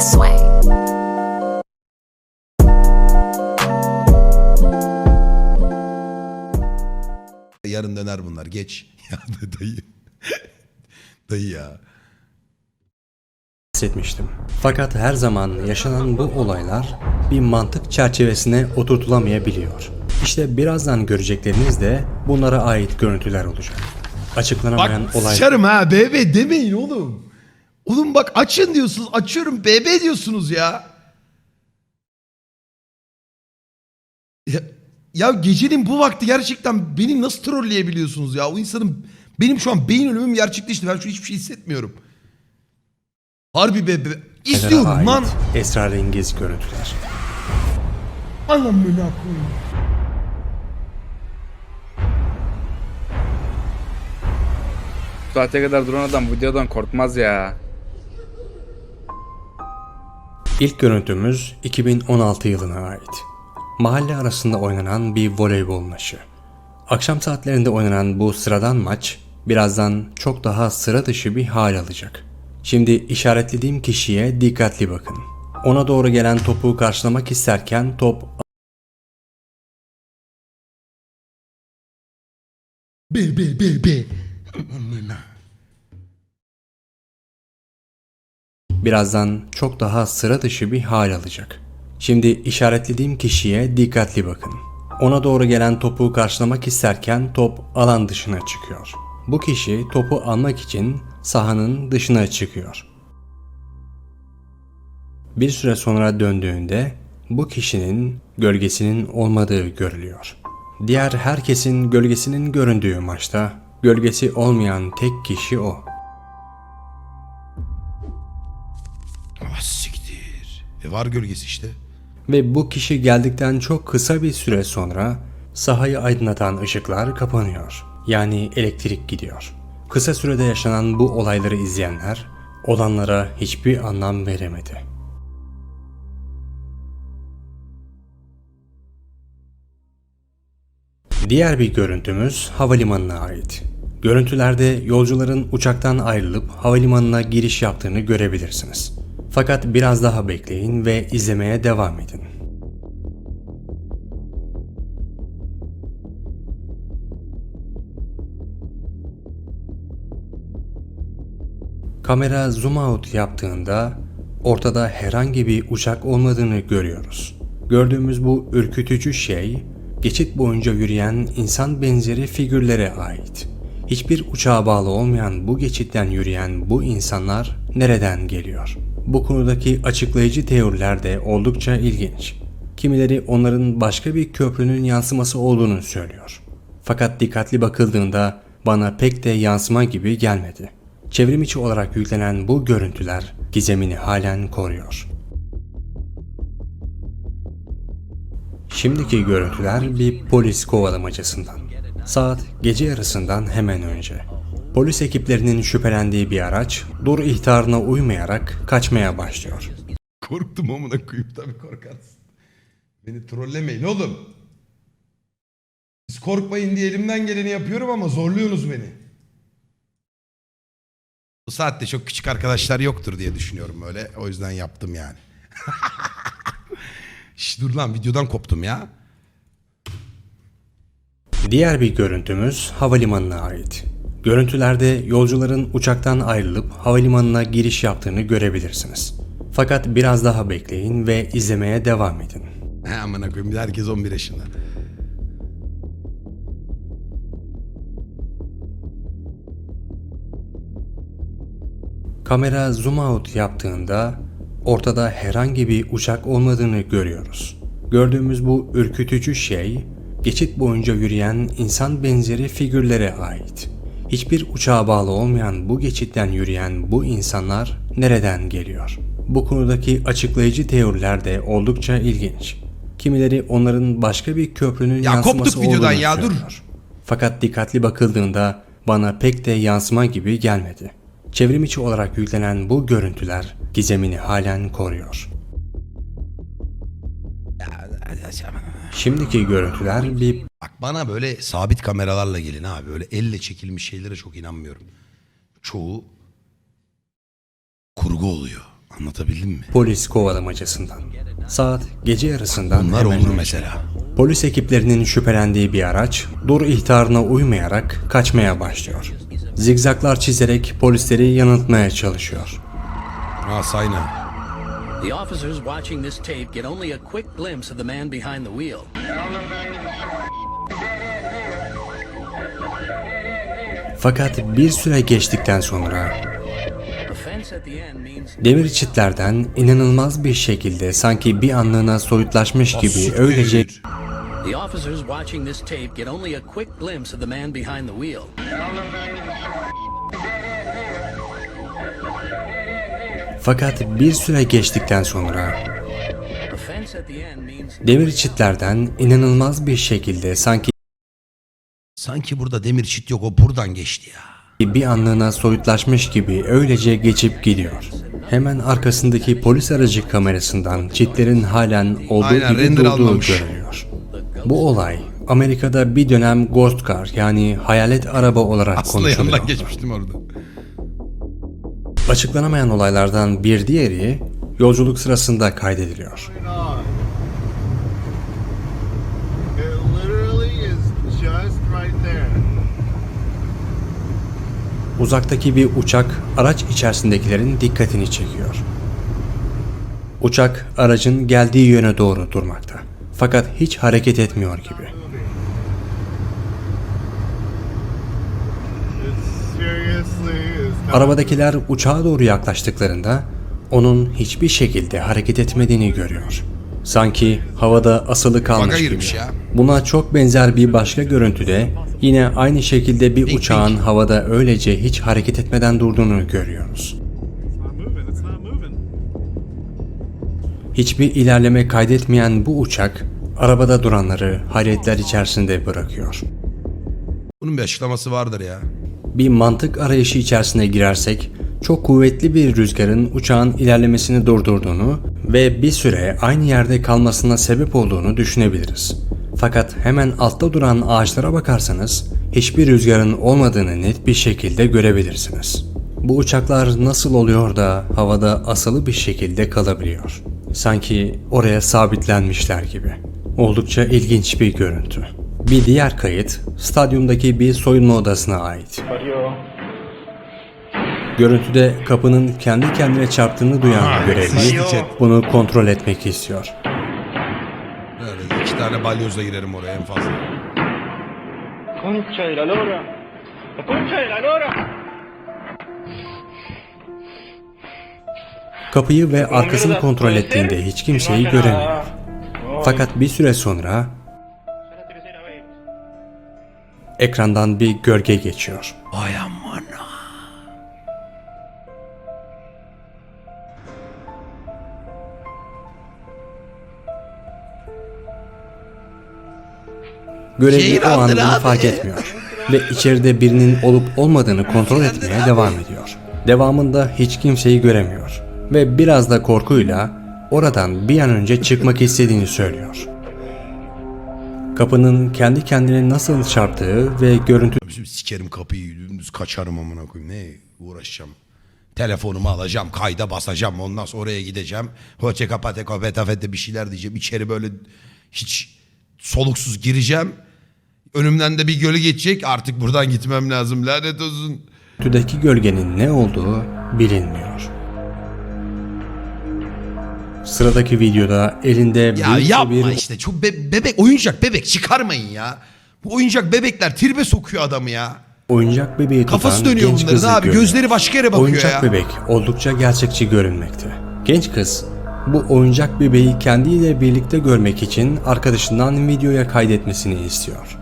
Sway. Yarın döner bunlar geç. Ya dayı. dayı ya. hissetmiştim. Fakat her zaman yaşanan bu olaylar bir mantık çerçevesine oturtulamayabiliyor. İşte birazdan görecekleriniz de bunlara ait görüntüler olacak. Açıklanamayan Bak olay sıçarım ha BB demeyin oğlum. Oğlum bak açın diyorsunuz açıyorum BB diyorsunuz ya. Ya, ya gecenin bu vakti gerçekten beni nasıl trolleyebiliyorsunuz ya? O insanın benim şu an beyin ölümüm gerçekleşti. Ben şu hiçbir şey hissetmiyorum. Harbi BB. İstiyorum ait lan. esrarengiz görüntüler. Anamına koyayım. Saate kadar duran adam videodan korkmaz ya. İlk görüntümüz 2016 yılına ait. Mahalle arasında oynanan bir voleybol maçı. Akşam saatlerinde oynanan bu sıradan maç birazdan çok daha sıra dışı bir hal alacak. Şimdi işaretlediğim kişiye dikkatli bakın. Ona doğru gelen topu karşılamak isterken top B B B B. Birazdan çok daha sıra dışı bir hal alacak. Şimdi işaretlediğim kişiye dikkatli bakın. Ona doğru gelen topu karşılamak isterken top alan dışına çıkıyor. Bu kişi topu almak için sahanın dışına çıkıyor. Bir süre sonra döndüğünde bu kişinin gölgesinin olmadığı görülüyor. Diğer herkesin gölgesinin göründüğü maçta gölgesi olmayan tek kişi o. Ah siktir. E var gölgesi işte. Ve bu kişi geldikten çok kısa bir süre sonra sahayı aydınlatan ışıklar kapanıyor. Yani elektrik gidiyor. Kısa sürede yaşanan bu olayları izleyenler olanlara hiçbir anlam veremedi. Diğer bir görüntümüz havalimanına ait. Görüntülerde yolcuların uçaktan ayrılıp havalimanına giriş yaptığını görebilirsiniz. Fakat biraz daha bekleyin ve izlemeye devam edin. Kamera zoom out yaptığında ortada herhangi bir uçak olmadığını görüyoruz. Gördüğümüz bu ürkütücü şey geçit boyunca yürüyen insan benzeri figürlere ait. Hiçbir uçağa bağlı olmayan bu geçitten yürüyen bu insanlar nereden geliyor? Bu konudaki açıklayıcı teoriler de oldukça ilginç. Kimileri onların başka bir köprünün yansıması olduğunu söylüyor. Fakat dikkatli bakıldığında bana pek de yansıma gibi gelmedi. Çevrim içi olarak yüklenen bu görüntüler gizemini halen koruyor. Şimdiki görüntüler bir polis kovalamacasından. Saat gece yarısından hemen önce. Polis ekiplerinin şüphelendiği bir araç dur ihtarına uymayarak kaçmaya başlıyor. Korktum amına koyayım tabii korkarsın. Beni trollemeyin oğlum. Siz korkmayın diye elimden geleni yapıyorum ama zorluyorsunuz beni. Bu saatte çok küçük arkadaşlar yoktur diye düşünüyorum böyle. O yüzden yaptım yani. Şş, dur lan videodan koptum ya. Diğer bir görüntümüz havalimanına ait. Görüntülerde yolcuların uçaktan ayrılıp havalimanına giriş yaptığını görebilirsiniz. Fakat biraz daha bekleyin ve izlemeye devam edin. He amına koyayım herkes 11 yaşında. Kamera zoom out yaptığında ortada herhangi bir uçak olmadığını görüyoruz. Gördüğümüz bu ürkütücü şey geçit boyunca yürüyen insan benzeri figürlere ait. Hiçbir uçağa bağlı olmayan bu geçitten yürüyen bu insanlar nereden geliyor? Bu konudaki açıklayıcı teoriler de oldukça ilginç. Kimileri onların başka bir köprünün Ya yansıması koptuk videodan olduğunu ya, dur. Fakat dikkatli bakıldığında bana pek de yansıma gibi gelmedi. Çevrim içi olarak yüklenen bu görüntüler gizemini halen koruyor. Şimdiki görüntüler bir Bak bana böyle sabit kameralarla gelin abi. Böyle elle çekilmiş şeylere çok inanmıyorum. Çoğu kurgu oluyor. Anlatabildim mi? polis kovalamacasından. Saat gece yarısından Bunlar hemen olur önce. mesela. Polis ekiplerinin şüphelendiği bir araç dur ihtarına uymayarak kaçmaya başlıyor. Zigzaklar çizerek polisleri yanıltmaya çalışıyor. Ha sayna. The officers watching this tape get only a quick glimpse of the man behind the wheel. Fakat bir süre geçtikten sonra demir çitlerden inanılmaz bir şekilde sanki bir anlığına soyutlaşmış gibi öylece the officers watching this tape get only a quick glimpse of the man behind the wheel. Fakat bir süre geçtikten sonra demir çitlerden inanılmaz bir şekilde sanki Sanki burada demir çit yok o buradan geçti ya. bir anlığına soyutlaşmış gibi öylece geçip gidiyor. Hemen arkasındaki polis aracı kamerasından çitlerin halen olduğu Aynen, gibi durduğu almamış. görülüyor. Bu olay Amerika'da bir dönem Ghost Car yani hayalet araba olarak Aslında konuşuluyor. geçmiştim orada. Açıklanamayan olaylardan bir diğeri yolculuk sırasında kaydediliyor. Uzaktaki bir uçak araç içerisindekilerin dikkatini çekiyor. Uçak aracın geldiği yöne doğru durmakta. Fakat hiç hareket etmiyor gibi. Arabadakiler uçağa doğru yaklaştıklarında onun hiçbir şekilde hareket etmediğini görüyor. Sanki havada asılı kalmış gibi. Buna çok benzer bir başka görüntüde yine aynı şekilde bir uçağın havada öylece hiç hareket etmeden durduğunu görüyoruz. Hiçbir ilerleme kaydetmeyen bu uçak arabada duranları hayretler içerisinde bırakıyor. Bunun bir açıklaması vardır ya. Bir mantık arayışı içerisine girersek çok kuvvetli bir rüzgarın uçağın ilerlemesini durdurduğunu ve bir süre aynı yerde kalmasına sebep olduğunu düşünebiliriz. Fakat hemen altta duran ağaçlara bakarsanız hiçbir rüzgarın olmadığını net bir şekilde görebilirsiniz. Bu uçaklar nasıl oluyor da havada asılı bir şekilde kalabiliyor? Sanki oraya sabitlenmişler gibi. Oldukça ilginç bir görüntü. Bir diğer kayıt stadyumdaki bir soyunma odasına ait. Görüntüde kapının kendi kendine çarptığını duyan görevli bunu kontrol etmek istiyor. Öyle iki tane balyozla girerim oraya en fazla. Concha de la lora. La concha de la lora. Kapıyı ve arkasını kontrol ettiğinde hiç kimseyi göremiyor. Fakat bir süre sonra ekrandan bir gölge geçiyor. Ay aman. Görevli o abi. fark etmiyor ve içeride birinin olup olmadığını kontrol etmeye devam ediyor. Devamında hiç kimseyi göremiyor ve biraz da korkuyla oradan bir an önce çıkmak istediğini söylüyor. Kapının kendi kendine nasıl çarptığı ve görüntü Şimdi sikerim kapıyı dümdüz kaçarım amına koyayım. Ne uğraşacağım. Telefonumu alacağım, kayda basacağım. Ondan sonra oraya gideceğim. Hoçe kapate kapete bir şeyler diyeceğim. İçeri böyle hiç soluksuz gireceğim. Önümden de bir gölü geçecek. Artık buradan gitmem lazım. Lanet olsun. Görüntüdeki gölgenin ne olduğu bilinmiyor. Sıradaki videoda elinde Ya büyükçe yapma bir işte. Çok be- bebek, oyuncak bebek çıkarmayın ya. Bu oyuncak bebekler tribe sokuyor adamı ya. oyuncak bebeği tutan Kafası dönüyor genç bunların kızı abi. görüyor. Gözleri başka yere bakıyor oyuncak ya. bebek oldukça gerçekçi görünmekte. Genç kız bu oyuncak bebeği kendiyle birlikte görmek için arkadaşından videoya kaydetmesini istiyor.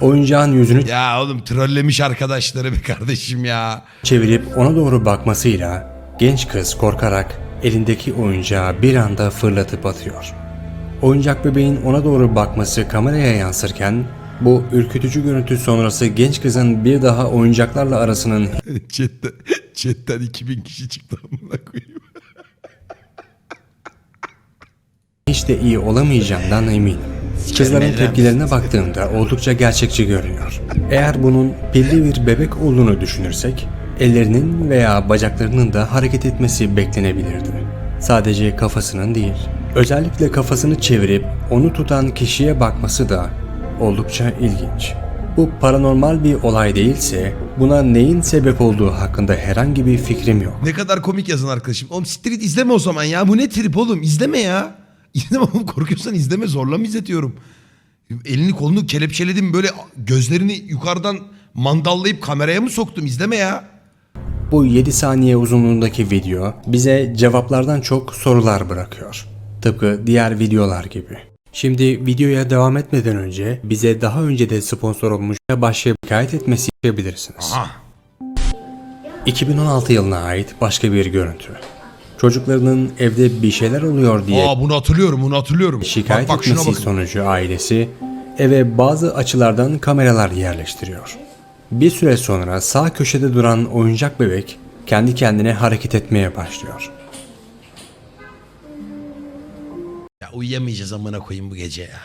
Oyuncağın yüzünü Ya oğlum trollemiş arkadaşları be kardeşim ya. çevirip ona doğru bakmasıyla genç kız korkarak elindeki oyuncağı bir anda fırlatıp atıyor. Oyuncak bebeğin ona doğru bakması kameraya yansırken bu ürkütücü görüntü sonrası genç kızın bir daha oyuncaklarla arasının Chat'te, Chatten 2000 kişi çıktı amına koyayım. hiç de iyi olamayacağından eminim. Kızların tepkilerine baktığımda oldukça gerçekçi görünüyor. Eğer bunun pilli bir bebek olduğunu düşünürsek, ellerinin veya bacaklarının da hareket etmesi beklenebilirdi. Sadece kafasının değil. Özellikle kafasını çevirip onu tutan kişiye bakması da oldukça ilginç. Bu paranormal bir olay değilse buna neyin sebep olduğu hakkında herhangi bir fikrim yok. Ne kadar komik yazın arkadaşım. Oğlum street izleme o zaman ya. Bu ne trip oğlum? İzleme ya. İzleme oğlum korkuyorsan izleme. Zorla mı izletiyorum? Elini kolunu kelepçeledim böyle gözlerini yukarıdan mandallayıp kameraya mı soktum? İzleme ya. Bu 7 saniye uzunluğundaki video bize cevaplardan çok sorular bırakıyor. Tıpkı diğer videolar gibi. Şimdi videoya devam etmeden önce bize daha önce de sponsor olmuş ve başlayıp şikayet etmesi yapabilirsiniz. Aha. 2016 yılına ait başka bir görüntü. Çocuklarının evde bir şeyler oluyor diye Aa bunu hatırlıyorum bunu hatırlıyorum. şikayet bak, bak şuna etmesi bakın. sonucu ailesi eve bazı açılardan kameralar yerleştiriyor. Bir süre sonra sağ köşede duran oyuncak bebek kendi kendine hareket etmeye başlıyor. Ya uyuyamayacağız amına koyayım bu gece ya.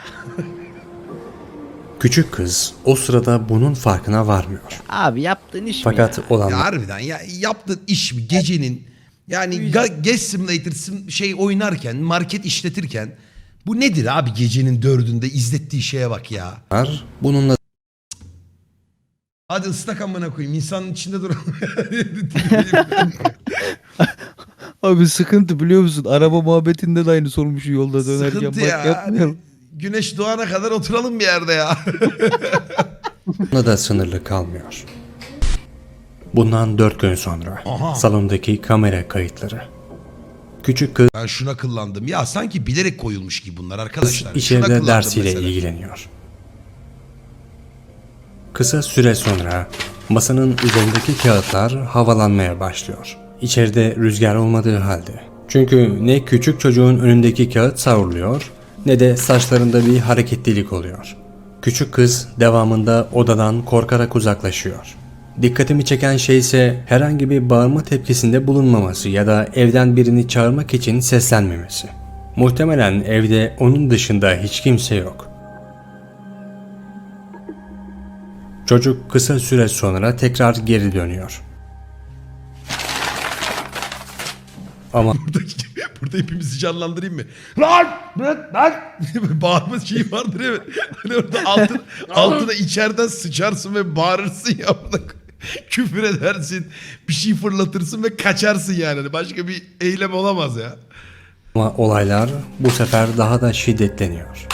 Küçük kız o sırada bunun farkına varmıyor. Abi yaptığın iş mi Fakat ya? olanlar Ya harbiden ya yaptığın iş mi gecenin yani ga- Guest Simulator sim- şey oynarken market işletirken bu nedir abi gecenin dördünde izlettiği şeye bak ya. bununla Hadi ıslak amına koyayım insanın içinde duran. Abi sıkıntı biliyor musun? Araba muhabbetinde de aynı sormuşu yolda dönerken. Sıkıntı Bak ya. yapmayalım. Güneş doğana kadar oturalım bir yerde ya. da sınırlı kalmıyor. Bundan dört gün sonra Aha. salondaki kamera kayıtları. Küçük kız ben şuna kıllandım. Ya sanki bilerek koyulmuş gibi bunlar arkadaşlar. Şuna içeride kıllandım dersiyle mesela. ilgileniyor. Kısa süre sonra masanın üzerindeki kağıtlar havalanmaya başlıyor. İçeride rüzgar olmadığı halde. Çünkü ne küçük çocuğun önündeki kağıt savruluyor ne de saçlarında bir hareketlilik oluyor. Küçük kız devamında odadan korkarak uzaklaşıyor. Dikkatimi çeken şey ise herhangi bir bağırma tepkisinde bulunmaması ya da evden birini çağırmak için seslenmemesi. Muhtemelen evde onun dışında hiç kimse yok. Çocuk kısa süre sonra tekrar geri dönüyor. Ama Burada hepimizi canlandırayım mı? Lan! Lan! Lan! Bağırma şeyi vardır evet. Hani orada altın, altına içeriden sıçarsın ve bağırırsın ya. Küfür edersin. Bir şey fırlatırsın ve kaçarsın yani. Hani Başka bir eylem olamaz ya. ama olaylar bu sefer daha da şiddetleniyor.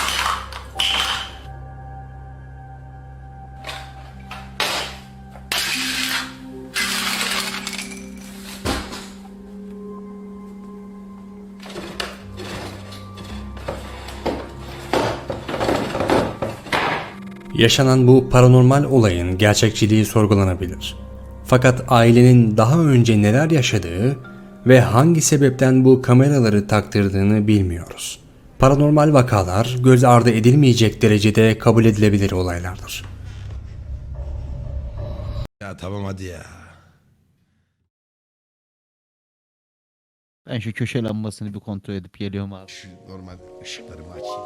Yaşanan bu paranormal olayın gerçekçiliği sorgulanabilir. Fakat ailenin daha önce neler yaşadığı ve hangi sebepten bu kameraları taktırdığını bilmiyoruz. Paranormal vakalar göz ardı edilmeyecek derecede kabul edilebilir olaylardır. Ya tamam hadi ya. Ben şu köşe lambasını bir kontrol edip geliyorum abi. Şu normal ışıklarımı açayım.